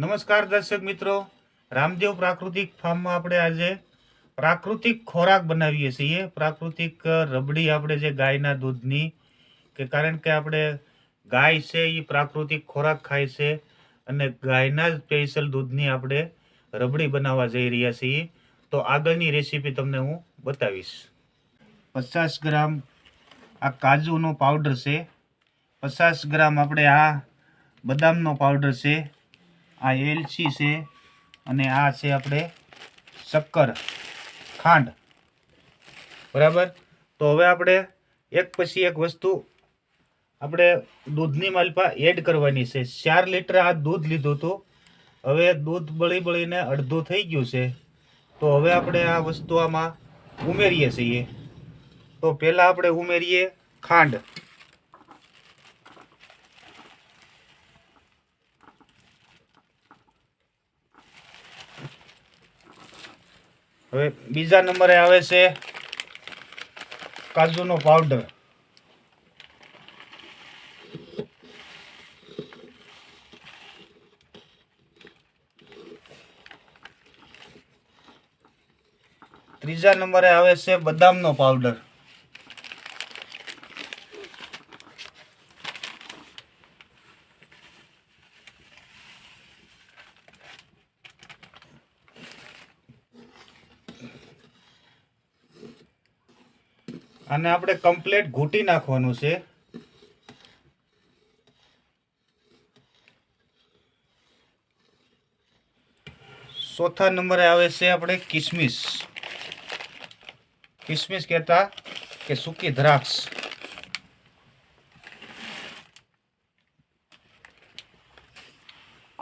નમસ્કાર દર્શક મિત્રો. રામદેવ પ્રાકૃતિક ફાર્મમાં આપણે આજે પ્રાકૃતિક ખોરાક બનાવીએ છીએ. પ્રાકૃતિક રબડી આપણે જે ગાયના દૂધની કે કારણ કે આપણે ગાય છે એ પ્રાકૃતિક ખોરાક ખાય છે અને ગાયના સ્પેશિયલ દૂધની આપણે રબડી બનાવવા જઈ રહ્યા છીએ. તો આગળની રેસીપી તમને હું બતાવીશ. પચાસ ગ્રામ આ કાજુનો પાવડર છે. પચાસ ગ્રામ આપણે આ બદામનો પાવડર છે. આ એલચી છે અને આ છે આપણે શક્કર ખાંડ. બરાબર? તો હવે આપણે એક પછી એક વસ્તુ આપણે દૂધની માલપા એડ કરવાની છે. ચાર લીટર આ દૂધ લીધું હતું. હવે દૂધ બળી બળીને અડધું થઈ ગયું છે. તો હવે આપણે આ વસ્તુ આમાં ઉમેરીએ છીએ. તો પહેલાં આપણે ઉમેરીએ ખાંડ. હવે બીજા નંબરે આવે છે કાજુનો પાવડર ત્રીજા નંબરે આવે છે બદામનો પાવડર આને આપણે કમ્પ્લેટ ઘૂંટી નાખવાનું છે. ચોથા નંબરે આવે છે આપણે કિસમિસ. કિસમિસ કહેતા કે સૂકી દ્રાક્ષ.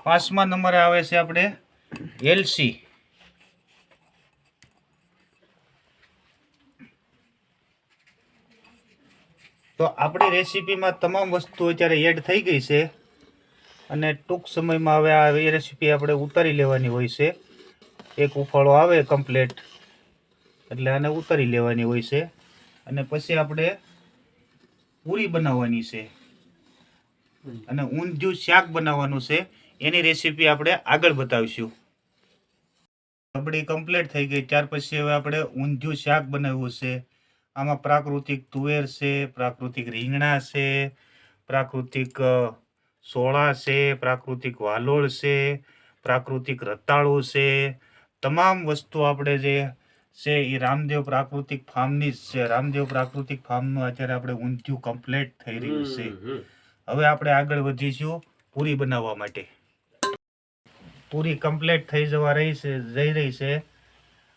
પાંચમા નંબરે આવે છે આપણે એલસી. તો આપણી રેસીપીમાં તમામ વસ્તુ અત્યારે એડ થઈ ગઈ છે. અને ટૂંક સમયમાં હવે આ રેસીપી આપણે ઉતારી લેવાની હોય છે. એક ઉફાળો આવે કમ્પ્લેટ એટલે આને ઉતારી લેવાની હોય છે. અને પછી આપણે પૂરી બનાવવાની છે. અને ઊંધિયું શાક બનાવવાનું છે. એની રેસીપી આપણે આગળ બતાવીશું. આપણી કમ્પ્લીટ થઈ ગઈ. ત્યાર પછી હવે આપણે ઊંધિયું શાક બનાવવું છે. આમાં પ્રાકૃતિક તુવેર છે પ્રાકૃતિક રીંગણા છે પ્રાકૃતિક સોળા છે પ્રાકૃતિક વાલોળ છે પ્રાકૃતિક રતાળુ છે. તમામ વસ્તુ આપણે જે છે એ રામદેવ પ્રાકૃતિક ફાર્મની જ છે. રામદેવ પ્રાકૃતિક ફાર્મનું અત્યારે આપણે ઊંધિયું કમ્પ્લીટ થઈ રહ્યું છે. હવે આપણે આગળ વધીશું પૂરી બનાવવા માટે. પૂરી કમ્પ્લીટ થઈ જવા રહી છે જઈ રહી છે.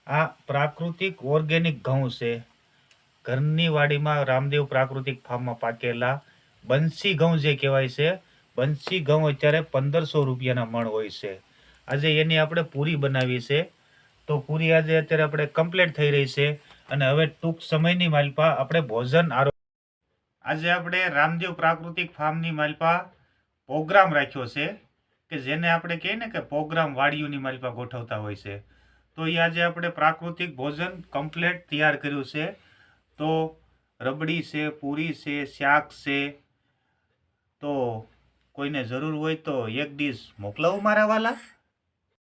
આ પ્રાકૃતિક ઓર્ગેનિક ઘઉં છે. ઘરની વાડીમાં રામદેવ પ્રાકૃતિક ફાર્મમાં પાકેલા બંસી ઘઉં જે કહેવાય છે, બંસી ઘઉં અત્યારે પંદરસો રૂપિયાના મણ હોય છે. આજે એની આપણે પૂરી બનાવી છે. તો પૂરી આજે અત્યારે આપણે કમ્પ્લીટ થઈ રહી છે અને હવે ટૂંક સમયની માલપા આપણે ભોજન આરો આજે આપણે રામદેવ પ્રાકૃતિક ફાર્મની માલપા પ્રોગ્રામ રાખ્યો છે કે જેને આપણે કહીએ ને કે પ્રોગ્રામ વાડીઓની માલપા ગોઠવતા હોય છે. તો એ આજે આપણે પ્રાકૃતિક ભોજન કમ્પ્લીટ તૈયાર કર્યું છે. તો રબડી છે, પૂરી છે, શાક છે, તો કોઈને જરૂર હોય તો એક ડીશ મોકલાવું મારા વાલા.